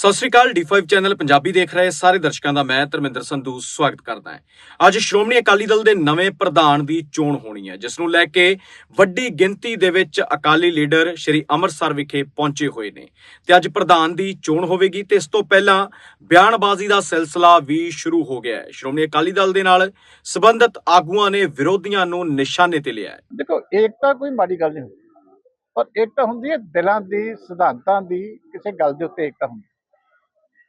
ਸਤਿ ਸ੍ਰੀ ਅਕਾਲ D5 channel Punjabi ਦੇਖ ਰਹੇ ਸਾਰੇ ਦਰਸ਼ਕਾਂ ਦਾ ਮੈਂ ਧਰਮਿੰਦਰ ਸੰਧੂ ਸਵਾਗਤ ਕਰਦਾ ਹਾਂ। ਅੱਜ ਸ਼੍ਰੋਮਣੀ ਅਕਾਲੀ ਦਲ ਦੇ ਨਵੇਂ ਪ੍ਰਧਾਨ ਦੀ ਚੋਣ ਹੋਣੀ ਹੈ, ਜਿਸ ਨੂੰ ਲੈ ਕੇ ਵੱਡੀ ਗਿਣਤੀ ਦੇ ਵਿੱਚ ਅਕਾਲੀ ਲੀਡਰ ਸ਼੍ਰੀ ਅੰਮ੍ਰਿਤਸਰ ਵਿਖੇ ਪਹੁੰਚੇ ਹੋਏ ਨੇ ਤੇ ਅੱਜ ਪ੍ਰਧਾਨ ਦੀ ਚੋਣ ਹੋਵੇਗੀ ਤੇ ਇਸ ਤੋਂ ਪਹਿਲਾਂ ਬਿਆਨਬਾਜ਼ੀ ਦਾ ਸਿਲਸਿਲਾ ਵੀ ਸ਼ੁਰੂ ਹੋ ਗਿਆ ਹੈ। ਸ਼੍ਰੋਮਣੀ ਅਕਾਲੀ ਦਲ ਦੇ ਨਾਲ ਸਬੰਧਤ ਆਗੂਆਂ ਨੇ ਵਿਰੋਧੀਆਂ ਨੂੰ ਨਿਸ਼ਾਨੇ ਤੇ ਲਿਆ ਹੈ। ਦੇਖੋ ਏਕਤਾ ਕੋਈ ਮਾੜੀ ਗੱਲ ਨਹੀਂ ਪਰ ਏਕਤਾ ਹੁੰਦੀ ਹੈ ਦਿਲਾਂ ਦੀ, ਸਿਧਾਂਤਾਂ ਦੀ, ਕਿਸੇ ਗੱਲ ਦੇ ਉੱਤੇ ਏਕਤਾ ਹੁੰਦੀ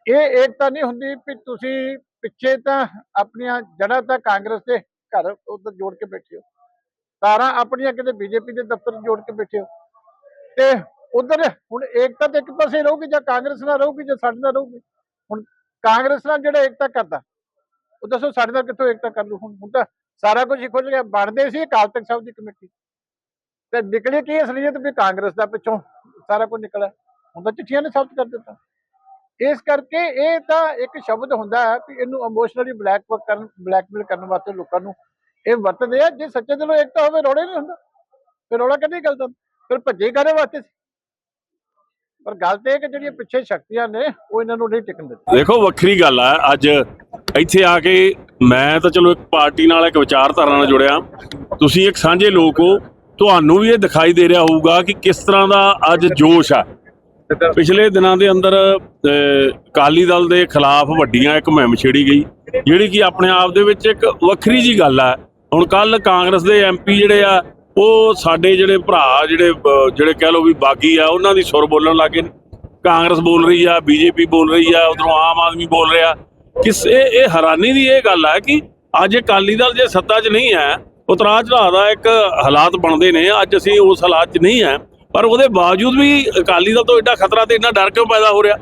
ਇਹ ਏਕਤਾ ਨਹੀਂ ਹੁੰਦੀ ਵੀ ਤੁਸੀਂ ਪਿੱਛੇ ਤਾਂ ਆਪਣੀਆਂ ਜੜ੍ਹਾਂ ਤਾਂ ਕਾਂਗਰਸ ਦੇ ਘਰ ਉੱਧਰ ਜੋੜ ਕੇ ਬੈਠੇ ਹੋ। ਤਾਰਾਂ ਆਪਣੀਆਂ ਕਿਤੇ ਬੀਜੇਪੀ ਦੇ ਦਫ਼ਤਰ ਜੋੜ ਕੇ ਬੈਠੇ ਹੋ। ਤੇ ਉਧਰ ਹੁਣ ਏਕਤਾ ਤੇ ਇੱਕ ਪਾਸੇ ਰਹੂਗੀ ਜਾਂ ਕਾਂਗਰਸ ਨਾਲ ਰਹੂਗੀ ਜਾਂ ਸਾਡੇ ਨਾਲ ਰਹੂਗੀ। ਹੁਣ ਕਾਂਗਰਸ ਨਾਲ ਜਿਹੜਾ ਏਕਤਾ ਕਰਦਾ, ਉਹ ਦੱਸੋ ਸਾਡੇ ਨਾਲ ਕਿੱਥੋਂ ਏਕਤਾ ਕਰ ਲੂ ਹੁਣ ਹੁਣ ਤਾਂ ਸਾਰਾ ਕੁਝ ਹੀ ਖੁੱਲ ਗਿਆ ਬਣਦੇ ਸੀ ਅਕਾਲ ਤਖਤ ਸਾਹਿਬ ਦੀ ਕਮੇਟੀ। ਤੇ ਨਿਕਲੀ ਕੀ ਅਸਲੀਅਤ ਵੀ ਕਾਂਗਰਸ ਦਾ ਪਿੱਛੋਂ ਸਾਰਾ ਕੁਝ ਨਿਕਲਿਆ। ਹੁਣ ਤਾਂ ਚਿੱਠੀਆਂ ਨੇ ਸਾਬਤ ਕਰ ਦਿੱਤਾ। ਇਸ ਕਰਕੇ ਇਹ ਤਾਂ ਇੱਕ ਸ਼ਬਦ ਹੁੰਦਾ ਹੈ ਕਿ ਇਹਨੂੰ ਇਮੋਸ਼ਨਲੀ ਬਲੈਕ ਕਰਨ ਬਲੈਕਮੇਲ ਕਰਨ ਵਾਸਤੇ ਲੋਕਾਂ ਨੂੰ ਇਹ ਵਰਤਦੇ ਆ, ਜੇ ਸੱਚੇ ਦਿਲੋਂ ਏਕਤਾ ਹੋਵੇ ਰੋੜੇ ਨਹੀਂ ਹੁੰਦਾ, ਫਿਰ ਰੋੜਾ ਕਦੀ ਗੱਲ ਫਿਰ ਭੱਜੇ ਹੀ ਵਾਸਤੇ ਸੀ? ਪਰ ਗੱਲ ਤੇ ਇਹ ਕਿ ਜਿਹੜੀਆਂ ਪਿੱਛੇ ਸ਼ਕਤੀਆਂ ਨੇ, ਉਹ ਇਹਨਾਂ ਨੂੰ ਨਹੀਂ ਟਿਕਣ ਦਿੰਦੇ ਦੇਖੋ, ਵੱਖਰੀ ਗੱਲ ਆ, ਅੱਜ ਇੱਥੇ ਆ ਕੇ ਮੈਂ ਤਾਂ ਚਲੋ ਇੱਕ ਪਾਰਟੀ ਨਾਲ, ਇੱਕ ਵਿਚਾਰਧਾਰਾ ਨਾਲ ਜੁੜਿਆ। ਤੁਸੀਂ ਇੱਕ ਸਾਂਝੇ ਲੋਕ ਹੋ, ਤੁਹਾਨੂੰ ਵੀ ਇਹ ਦਿਖਾਈ ਦੇ ਰਿਹਾ ਹੋਊਗਾ ਕਿ ਕਿਸ ਤਰ੍ਹਾਂ ਦਾ ਅੱਜ ਜੋਸ਼ ਆ। ਪਿਛਲੇ ਦਿਨਾਂ ਦੇ ਅੰਦਰ ਅਹ, ਅਕਾਲੀ ਦਲ ਦੇ ਖਿਲਾਫ ਵੱਡੀਆਂ ਇੱਕ ਮੁਹਿੰਮ ਛੇੜੀ ਗਈ ਜਿਹੜੀ ਕਿ ਆਪਣੇ ਆਪ ਦੇ ਵਿੱਚ ਇੱਕ ਵੱਖਰੀ ਜੀ ਗੱਲ ਆ। ਹੁਣ ਕੱਲ ਕਾਂਗਰਸ ਦੇ ਐਮਪੀ ਜਿਹੜੇ ਆ ਉਹ ਸਾਡੇ ਜਿਹੜੇ ਭਰਾ ਜਿਹੜੇ ਜਿਹੜੇ ਕਹਿ ਲਓ ਵੀ ਬਾਗੀ ਆ ਉਹਨਾਂ ਦੀ ਸੁਰ ਬੋਲਣ ਲੱਗੇ ਨੇ। ਕਾਂਗਰਸ ਬੋਲ ਰਹੀ ਆ ਬੀਜੇਪੀ ਬੋਲ ਰਹੀ ਆ ਉਧਰੋਂ ਆਮ ਆਦਮੀ ਬੋਲ ਰਿਹਾ। ਕਿਸ ਇਹ ਇਹ ਹੈਰਾਨੀ ਦੀ ਇਹ ਗੱਲ ਹੈ ਕਿ ਅੱਜ ਅਕਾਲੀ ਦਲ ਜੇ ਸੱਤਾ 'ਚ ਨਹੀਂ ਹੈ ਉਤਰਾਅ ਚੜਾਅ ਦਾ ਇੱਕ ਹਾਲਾਤ ਬਣਦੇ ਨੇ ਅੱਜ ਅਸੀਂ ਉਸ ਹਾਲਾਤ 'ਚ ਨਹੀਂ ਹੈ। ਪਰ ਉਹਦੇ ਬਾਵਜੂਦ ਵੀ ਅਕਾਲੀ ਦਲ ਤੋਂ ਐਡਾ ਖਤਰਾ ਤੇ ਇੰਨਾ ਡਰ ਕਿਉਂ ਪੈਦਾ ਹੋ ਰਿਹਾ?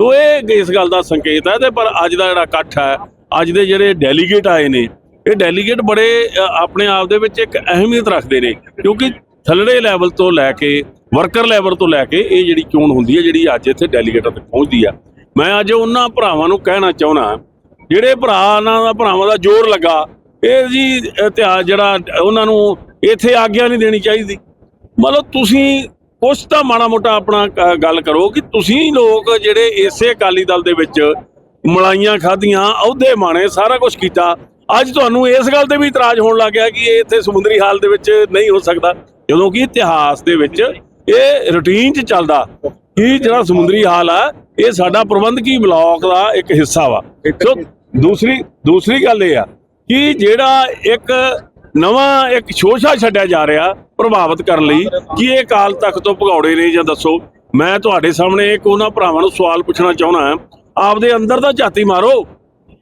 ਤੋ ਇਹ ਇਸ ਗੱਲ ਦਾ ਸੰਕੇਤ ਹੈ ਤੇ ਪਰ ਅੱਜ ਦਾ ਜਿਹੜਾ ਇਕੱਠ ਹੈ, ਅੱਜ ਦੇ ਜਿਹੜੇ ਡੈਲੀਗੇਟ ਆਏ ਨੇ, ਇਹ ਡੈਲੀਗੇਟ ਬੜੇ ਆਪਣੇ ਆਪ ਦੇ ਵਿੱਚ ਇੱਕ ਅਹਿਮੀਅਤ ਰੱਖਦੇ ਨੇ ਕਿਉਂਕਿ ਥੱਲੜੇ ਲੈਵਲ ਤੋਂ ਲੈ ਕੇ ਵਰਕਰ ਲੈਵਲ ਤੋਂ ਲੈ ਕੇ ਇਹ ਜਿਹੜੀ ਚੋਣ ਹੁੰਦੀ ਹੈ, ਜਿਹੜੀ ਅੱਜ ਇੱਥੇ ਡੈਲੀਗੇਟਾਂ ਤੱਕ ਪਹੁੰਚਦੀ ਆ। ਮੈਂ ਅੱਜ ਉਹਨਾਂ ਭਰਾਵਾਂ ਨੂੰ ਕਹਿਣਾ ਚਾਹੁੰਦਾ ਜਿਹੜੇ ਭਰਾ ਨਾਲ ਦਾ ਭਰਾਵਾਂ ਦਾ ਜ਼ੋਰ ਲੱਗਾ, ਇਹ ਜੀ ਇਤਿਹਾਸ ਜਿਹੜਾ ਉਹਨਾਂ ਨੂੰ ਇੱਥੇ ਆਗਿਆ ਨਹੀਂ ਦੇਣੀ ਚਾਹੀਦੀ। ਮਤਲਬ ਤੁਸੀਂ ਕੁਛ ਤਾਂ ਮਾੜਾ ਮੋਟਾ ਆਪਣਾ ਗੱਲ ਕਰੋ ਕਿ ਤੁਸੀਂ ਲੋਕ ਜਿਹੜੇ ਇਸੇ ਅਕਾਲੀ ਦਲ ਦੇ ਵਿੱਚ ਮਲਾਈਆਂ ਖਾਧੀਆਂ ਅਹੁਦੇ ਮਾਣੇ ਸਾਰਾ ਕੁਝ ਕੀਤਾ। ਅੱਜ ਤੁਹਾਨੂੰ ਇਸ ਗੱਲ ਤੇ ਵੀ ਇਤਰਾਜ਼ ਹੋਣ ਲੱਗ ਗਿਆ ਕਿ ਇਹ ਇੱਥੇ ਸਮੁੰਦਰੀ ਹਾਲ ਦੇ ਵਿੱਚ ਨਹੀਂ ਹੋ ਸਕਦਾ। ਜਦੋਂ ਕਿ ਇਤਿਹਾਸ ਦੇ ਵਿੱਚ ਇਹ ਰੁਟੀਨ 'ਚ ਚੱਲਦਾ ਕਿ ਜਿਹੜਾ ਸਮੁੰਦਰੀ ਹਾਲ ਆ ਇਹ ਸਾਡਾ ਪ੍ਰਬੰਧਕੀ ਬਲਾਕ ਦਾ ਇੱਕ ਹਿੱਸਾ ਵਾ। ਸੋ ਦੂਸਰੀ ਦੂਸਰੀ ਗੱਲ ਇਹ ਆ ਕਿ ਜਿਹੜਾ ਇੱਕ ਨਵਾਂ ਇੱਕ ਸ਼ੋਸ਼ਾ ਛੱਡਿਆ ਜਾ ਰਿਹਾ ਪ੍ਰਭਾਵਿਤ ਕਰਨ ਲਈ ਕਿ ਇਹ ਕਾਲ ਤੱਕ ਤੋਂ ਭਗੌੜੇ ਨੇ ਜਾਂ ਦੱਸੋ, ਮੈਂ ਤੁਹਾਡੇ ਸਾਹਮਣੇ ਇੱਕ ਉਹਨਾਂ ਭਰਾਵਾਂ ਨੂੰ ਸਵਾਲ ਪੁੱਛਣਾ ਚਾਹੁੰਦਾ ਆਪਦੇ ਅੰਦਰ ਦਾ ਝਾਤੀ ਮਾਰੋ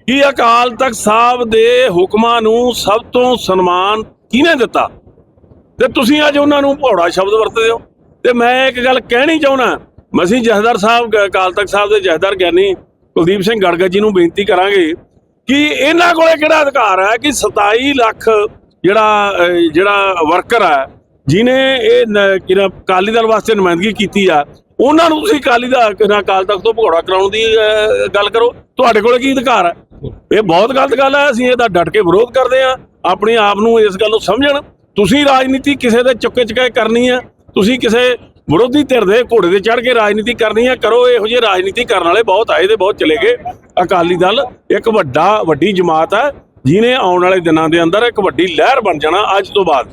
ਕਿ ਅਕਾਲ ਤਖਤ ਸਾਹਿਬ ਦੇ ਹੁਕਮਾਂ ਨੂੰ ਸਭ ਤੋਂ ਸਨਮਾਨ ਕਿਹਨੇ ਦਿੱਤਾ? ਤੇ ਤੁਸੀਂ ਅੱਜ ਉਹਨਾਂ ਨੂੰ ਭੌੜਾ ਸ਼ਬਦ ਵਰਤਦੇ ਹੋ। ਤੇ ਮੈਂ ਇੱਕ ਗੱਲ ਕਹਿਣੀ ਚਾਹੁੰਦਾ ਮਸੀਂ ਜਹਦਰ ਸਾਹਿਬ ਅਕਾਲ ਤਖਤ ਸਾਹਿਬ ਦੇ ਜਹਦਰ ਗਿਆਨੀ ਕੁਲਦੀਪ ਸਿੰਘ ਗੜਗੜ ਜੀ ਨੂੰ ਬੇਨਤੀ ਕਰਾਂਗੇ ਕਿ ਇਹਨਾਂ ਕੋਲੇ ਕਿਹੜਾ ਅਧਿਕਾਰ ਹੈ ਕਿ 27 ਲੱਖ ਜਿਹੜਾ ਜਿਹੜਾ ਵਰਕਰ ਹੈ ਜਿਨੇ ਇਹ ਨ- ਕਿਹੜਾ, ਅਕਾਲੀ ਦਲ ਵਾਸਤੇ ਨੁਮਾਇੰਦਗੀ ਕੀਤੀ ਆ, ਉਹਨਾਂ ਨੂੰ ਤੁਸੀਂ ਅਕਾਲੀ ਦਾ, ਕਿਹੜਾ ਅਕਾਲ ਤਖਤ ਤੋਂ ਭਗੌੜਾ ਕਰਾਉਣ ਦੀ ਗੱਲ ਕਰੋ। ਤੁਹਾਡੇ ਕੋਲ ਕੀ ਅਧਿਕਾਰ ਹੈ ਇਹ ਬਹੁਤ ਗਲਤ ਗੱਲ ਹੈ ਅਸੀਂ ਇਹਦਾ ਡਟ ਕੇ ਵਿਰੋਧ ਕਰਦੇ ਆ। ਆਪਣੇ ਆਪ ਨੂੰ ਇਸ ਗੱਲ ਨੂੰ ਸਮਝਣ। ਤੁਸੀਂ ਰਾਜਨੀਤੀ ਕਿਸੇ ਦੇ ਚੁੱਕੇ ਚੁੱਕੇ ਕਰਨੀ ਹੈ ਤੁਸੀਂ ਕਿਸੇ ਵਿਰੋਧੀ ਧਿਰ ਦੇ ਘੋੜੇ ਤੇ ਚੜ ਕੇ ਰਾਜਨੀਤੀ ਕਰਨੀ ਹੈ ਕਰੋ, ਇਹੋ ਜਿਹੇ ਰਾਜਨੀਤੀ ਕਰਨ ਵਾਲੇ ਬਹੁਤ ਆਏ ਤੇ ਬਹੁਤ ਚਲੇ ਗਏ ਅਕਾਲੀ ਦਲ। ਇੱਕ ਵੱਡਾ, ਵੱਡੀ ਜਮਾਤ ਹੈ ਜਿਹਨੇ ਆਉਣ ਵਾਲੇ ਦਿਨਾਂ ਦੇ ਅੰਦਰ ਇੱਕ ਵੱਡੀ ਲਹਿਰ ਬਣ ਜਾਣਾ ਅੱਜ ਤੋਂ ਬਾਅਦ।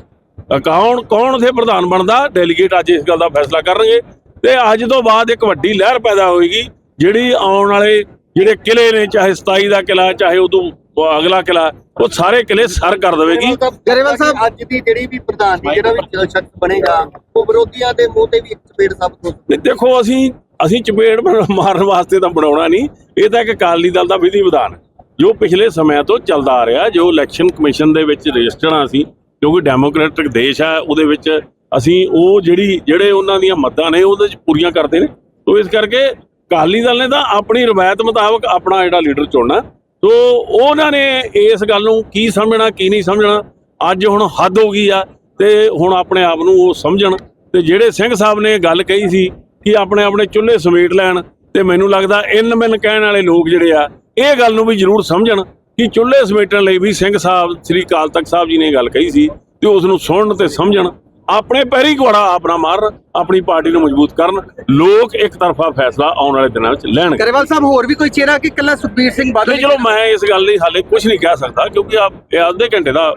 ਕੌਣ ਕੌਣ ਉਥੇ ਪ੍ਰਧਾਨ ਬਣਦਾ? ਡੈਲੀਗੇਟ ਅੱਜ ਇਸ ਗੱਲ ਦਾ ਫੈਸਲਾ ਕਰਨਗੇ। ਤੇ ਅੱਜ ਤੋਂ ਬਾਅਦ ਇੱਕ ਵੱਡੀ ਲਹਿਰ ਪੈਦਾ ਹੋਏਗੀ ਜਿਹੜੀ ਆਉਣ ਵਾਲੇ ਜਿਹੜੇ ਕਿਲੇ ਨੇ ਚਾਹੇ 27 ਦਾ ਕਿਲਾ ਚਾਹੇ ਉਦੋਂ ਅਗਲਾ ਕਿਲਾ ਉਹ ਸਾਰੇ ਕਿਲੇ ਸਰ ਕਰ ਦੇਵੇਗੀ। ਗਰੇਵਾਲ ਸਾਹਿਬ ਅੱਜ ਦੀ ਜਿਹੜੀ ਵੀ ਪ੍ਰਧਾਨ ਦੀ ਜਿਹੜਾ ਵੀ ਸ਼ਖਸ ਬਣੇਗਾ ਉਹ ਵਿਰੋਧੀਆਂ ਦੇ ਮੂੰਹ ਤੇ ਵੀ ਇੱਕ ਚਪੇੜ ਸਾਬਤ ਹੋ ਦੇਖੋ ਅਸੀਂ ਅਸੀਂ ਚਪੇੜ ਮਾਰ- ਮਾਰਨ ਵਾਸਤੇ ਤਾਂ ਬਣਾਉਣਾ ਨਹੀਂ। ਇਹ ਤਾਂ ਇੱਕ ਅਕਾਲੀ ਦਲ ਦਾ ਵਿਧੀ ਵਿਧਾਨ ਹੈ, ਜੋ ਪਿਛਲੇ ਸਮਿਆਂ ਤੋਂ ਚੱਲਦਾ ਆ ਰਿਹਾ, ਜੋ ਇਲੈਕਸ਼ਨ ਕਮਿਸ਼ਨ ਦੇ ਵਿੱਚ ਰਜਿਸਟਰ ਆ ਅਸੀਂ ਕਿਉਂਕਿ ਡੈਮੋਕ੍ਰੈਟਿਕ ਦੇਸ਼ ਹੈ ਉਹਦੇ ਵਿੱਚ ਅਸੀਂ ਉਹ ਜਿਹੜੀ, ਜਿਹੜੇ ਉਹਨਾਂ ਦੀਆਂ ਮੱਦਾਂ ਨੇ, ਉਹਦੇ ਵਿੱਚ ਪੂਰੀਆਂ ਕਰਦੇ ਨੇ। ਸੋ ਇਸ ਕਰਕੇ ਅਕਾਲੀ ਦਲ ਨੇ ਤਾਂ ਆਪਣੀ ਰਵਾਇਤ ਮੁਤਾਬਕ ਆਪਣਾ ਜਿਹੜਾ ਲੀਡਰ ਚੁਣਨਾ। ਸੋ ਉਹਨਾਂ ਨੇ ਇਸ ਗੱਲ ਨੂੰ ਕੀ ਸਮਝਣਾ, ਕੀ ਨਹੀਂ ਸਮਝਣਾ, ਅੱਜ ਹੁਣ ਹੱਦ ਹੋ ਗਈ ਆ, ਤੇ ਹੁਣ ਆਪਣੇ ਆਪ ਨੂੰ ਉਹ ਸਮਝਣ। ਤੇ ਜਿਹੜੇ ਸਿੰਘ ਸਾਹਿਬ ਨੇ ਗੱਲ ਕਹੀ ਸੀ ਕਿ ਆਪਣੇ ਆਪਣੇ ਚੁੱਲ੍ਹੇ ਸਮੇਟ ਲੈਣ, ਤੇ ਮੈਨੂੰ ਲੱਗਦਾ ਇਨ ਮਿਲ ਕਹਿਣ ਵਾਲੇ ਲੋਕ ਜਿਹੜੇ ਆ ਇਹ ਗੱਲ ਨੂੰ ਵੀ ਜ਼ਰੂਰ ਸਮਝਣ ਕਿ ਚੁੱਲ੍ਹੇ ਸਮੇਟਣ ਲਈ ਵੀ ਸਿੰਘ ਸਾਹਿਬ ਸ੍ਰੀ ਅਕਾਲ ਤਖਤ ਸਾਹਿਬ ਜੀ ਨੇ ਗੱਲ ਕਹੀ ਸੀ ਤੇ ਉਸ ਨੂੰ ਸੁਣਨ ਤੇ ਸਮਝਣ ਆਪਣੇ ਪੈਰੀ ਘੋੜਾ ਆਪਣਾ ਮਾਰਨ ਆਪਣੀ ਪਾਰਟੀ ਨੂੰ ਮਜ਼ਬੂਤ ਕਰਨ ਲੋਕ ਇੱਕ ਤਰਫਾ ਫੈਸਲਾ ਆਉਣ ਵਾਲੇ ਦਿਨਾਂ ਵਿੱਚ ਲੈਣਗੇ। ਗਰੇਵਾਲ ਸਾਹਿਬ ਹੋਰ ਵੀ ਕੋਈ ਚਿਹਰਾ ਕਿ ਕੱਲਾ ਸੁਖਬੀਰ ਸਿੰਘ ਬਾਦਲ ਨਹੀਂ ਚਲੋ ਮੈਂ ਇਸ ਗੱਲ ਲਈ ਹਾਲੇ ਕੁਝ ਨਹੀਂ ਕਹਿ ਸਕਦਾ ਕਿਉਂਕਿ ਆ ਇਹ ਅੱਧੇ ਘੰਟੇ ਦਾ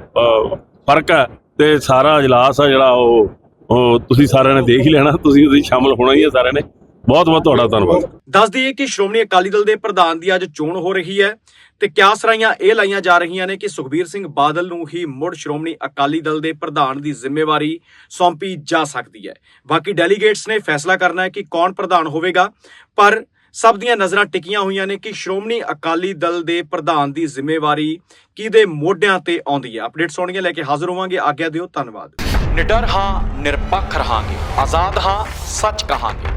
ਫ਼ਰਕ ਹੈ ਤੇ ਸਾਰਾ ਇਜਲਾਸ ਆ ਜਿਹੜਾ ਉਹ ਉਹ ਤੁਸੀਂ ਸਾਰਿਆਂ ਨੇ ਦੇਖ ਹੀ ਲੈਣਾ ਤੁਸੀਂ ਉਹਦੇ ਸ਼ਾਮਲ ਹੋਣਾ ਹੀ ਹੈ ਸਾਰਿਆਂ ਨੇ। ਬਹੁਤ ਬਹੁਤ ਤੁਹਾਡਾ ਧੰਨਵਾਦ। ਦੱਸ ਦਈਏ ਕਿ ਸ਼੍ਰੋਮਣੀ ਅਕਾਲੀ ਦਲ ਦੇ ਪ੍ਰਧਾਨ ਦੀ ਅੱਜ ਚੋਣ ਹੋ ਰਹੀ ਹੈ ਤੇ ਕਿਆਸ ਰਾਈਆਂ ਇਹ ਲਾਈਆਂ ਜਾ ਰਹੀਆਂ ਨੇ ਕਿ ਸੁਖਬੀਰ ਸਿੰਘ ਬਾਦਲ ਨੂੰ ਹੀ ਮੁੜ ਸ਼੍ਰੋਮਣੀ ਅਕਾਲੀ ਦਲ ਦੇ ਪ੍ਰਧਾਨ ਦੀ ਜ਼ਿੰਮੇਵਾਰੀ ਸੌਂਪੀ ਜਾ ਸਕਦੀ ਹੈ। ਬਾਕੀ ਡੈਲੀਗੇਟਸ ਨੇ ਫੈਸਲਾ ਕਰਨਾ ਹੈ ਕਿ ਕੌਣ ਪ੍ਰਧਾਨ ਹੋਵੇਗਾ ਪਰ ਸਭ ਦੀਆਂ ਨਜ਼ਰਾਂ ਟਿਕੀਆਂ ਹੋਈਆਂ ਨੇ ਕਿ ਸ਼੍ਰੋਮਣੀ ਅਕਾਲੀ ਦਲ ਦੇ ਪ੍ਰਧਾਨ ਦੀ ਜ਼ਿੰਮੇਵਾਰੀ ਕਿਹਦੇ ਮੋਢਿਆਂ ਤੇ ਆਉਂਦੀ ਹੈ। ਅਪਡੇਟ ਸੁਣੀਆਂ ਲੈ ਕੇ ਹਾਜ਼ਰ ਹੋਵਾਂਗੇ। ਆਗਿਆ ਦਿਓ ਧੰਨਵਾਦ। ਨਿਡਰ ਹਾਂ ਨਿਰਪੱਖ ਰਹਾਂਗੇ। ਆਜ਼ਾਦ ਹਾਂ ਸੱਚ ਕਹਾਂਗੇ।